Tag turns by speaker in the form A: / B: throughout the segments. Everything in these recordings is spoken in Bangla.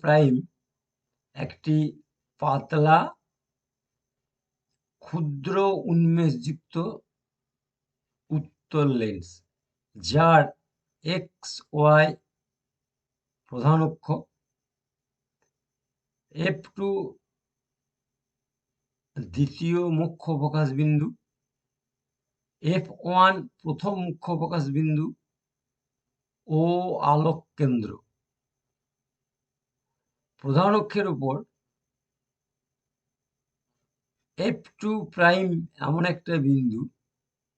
A: প্রাইম একটি পাতলা ক্ষুদ্র উন্মেষযুক্ত উত্তল লেন্স যার এক্স ওয়াই প্রধান অক্ষ। এফ টু দ্বিতীয় মুখ্য প্রকাশ বিন্দু। এফ ওয়ান প্রথম মুখ্য প্রকাশ বিন্দু ও আলোক কেন্দ্র। প্রধান অক্ষের উপর এফ টু প্রাইম এমন একটা বিন্দু,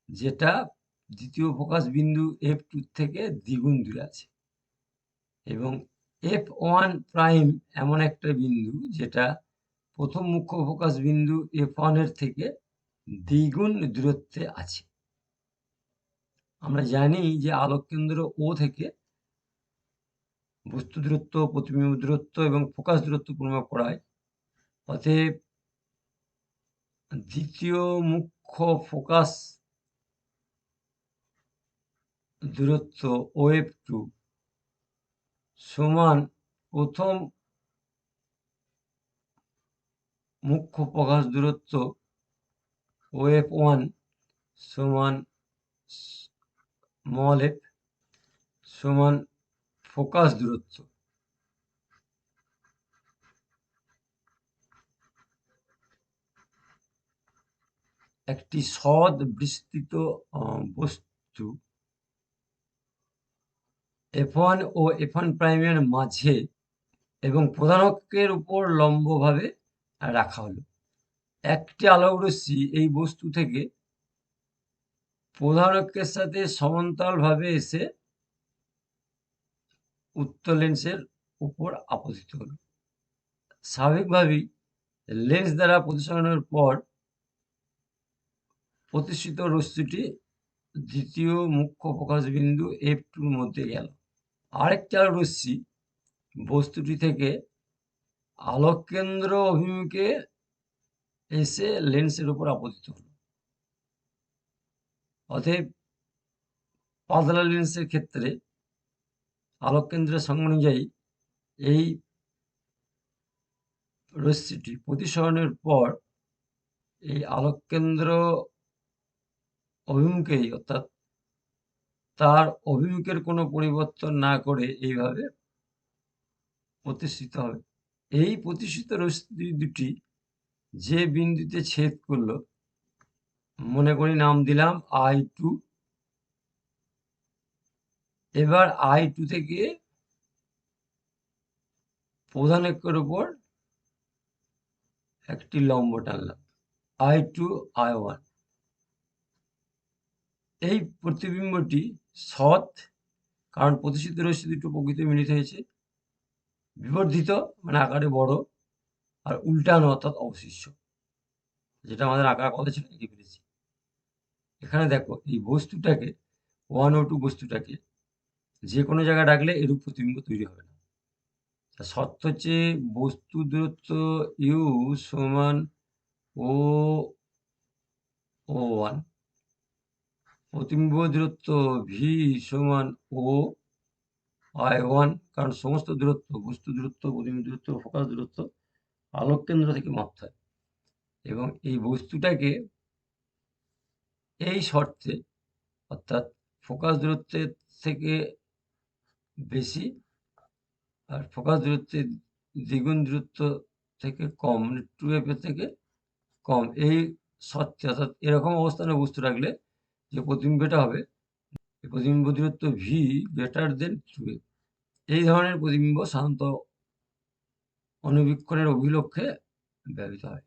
A: যেটা দ্বিতীয় ফোকাস বিন্দু এফ টু থেকে দ্বিগুণ দূরে আছে। এবং এফ ওয়ান প্রাইম এমন একটা বিন্দু, যেটা প্রথম মুখ্য ফোকাস বিন্দু এফ ওয়ানের থেকে দ্বিগুণ দূরত্বে আছে। আমরা জানি যে আলোক কেন্দ্র ও থেকে বস্তু দূরত্ব, প্রতিবিম্ব দূরত্ব এবং ফোকাস দূরত্ব পরিমাপ করা হয় অতএব দ্বিতীয় মুখ্য ফোকাস দূরত্ব ও এফ টু সমান প্রথম মুখ্য প্রকাশ দূরত্ব ও এফ ওয়ান সমান স্মল এফ সমান ফোকাস দূরত্ব। একটি সদ বিস্তৃত বস্তু এফ ওয়ান ও এফ ওয়ান প্রাইমের মাঝে এবং প্রধান অক্ষের উপর লম্বভাবে রাখা হলো। একটি আলোক রশ্মি এই বস্তু থেকে প্রধান অক্ষের সাথে সমান্তরালভাবে এসে উত্তর লেন্সের উপর আপতিত হলো। স্বাভাবিকভাবেই লেন্স দ্বারা প্রতিসরণের পর প্রতিষ্ঠিত রশ্মিটি দ্বিতীয় মুখ্য প্রকাশ বিন্দু এফ টুর মধ্যে গেল। আরেকটা রশ্মি বস্তুটি থেকে আলোক কেন্দ্র অভিমুখে এসে লেন্সের উপর আপতিত হল। অতএব পাতলা লেন্সের ক্ষেত্রে আলোক কেন্দ্রের সঙ্গ অনুযায়ী এই রশ্মিটি প্রতিসরণের পর এই আলোক কেন্দ্র অভিমুখেই, অর্থাৎ তার অভিমুখের কোনো পরিবর্তন না করে এইভাবে প্রতিষ্ঠিত হবে। এই প্রতিষ্ঠিত রশ্মি দুটি যে বিন্দুতে ছেদ করল, মনে করি নাম দিলাম আই টু এবার আই টু থেকে প্রধান অক্ষের উপর একটি লম্ব টানলাম। আই টু আই ওয়ান এই প্রতিবিম্বটি সৎ, কারণ প্রতিষ্ঠিত রশ্মি দুটো প্রকৃতি মিলিত হয়েছে। বিবর্ধিত মানে আকারে বড়, আর উল্টানো অর্থাৎ অবশিষ্ট, যেটা আমাদের আঁকার কথা ছিল এখানে দেখো, এই বস্তুটাকে ওয়ান ও টু বস্তুটাকে যে কোনো জায়গায় ডাকলে এরূপ প্রতিবিম্ব তৈরি হবে না। শর্ত হচ্ছে বস্তু দূরত্ব ইউ সমান ও ও ওয়ান প্রতিবিম্ব দূরত্ব ভি সমান ও আই ওয়ান কারণ সমস্ত দূরত্ব, বস্তু দূরত্ব, প্রতিবিম্ব দূরত্ব, ফোকাস দূরত্ব আলোক কেন্দ্র থেকে মাপতে হয়। এবং এই বস্তুটাকে এই শর্তে অর্থাৎ ফোকাস দূরত্বের থেকে বেশি, আর ফোকাস দূরত্বের দ্বিগুণ দূরত্ব থেকে কম মানে টু এফ থেকে কম। এই শর্তে অর্থাৎ এরকম অবস্থানে বুঝতে রাখলে যে প্রতিবিম্বটা হবে প্রতিবিম্ব দূরত্ব V greater than two F এই ধরনের প্রতিবিম্ব সাধারণত অনুবীক্ষণের অভিলক্ষে ব্যবহৃত হয়।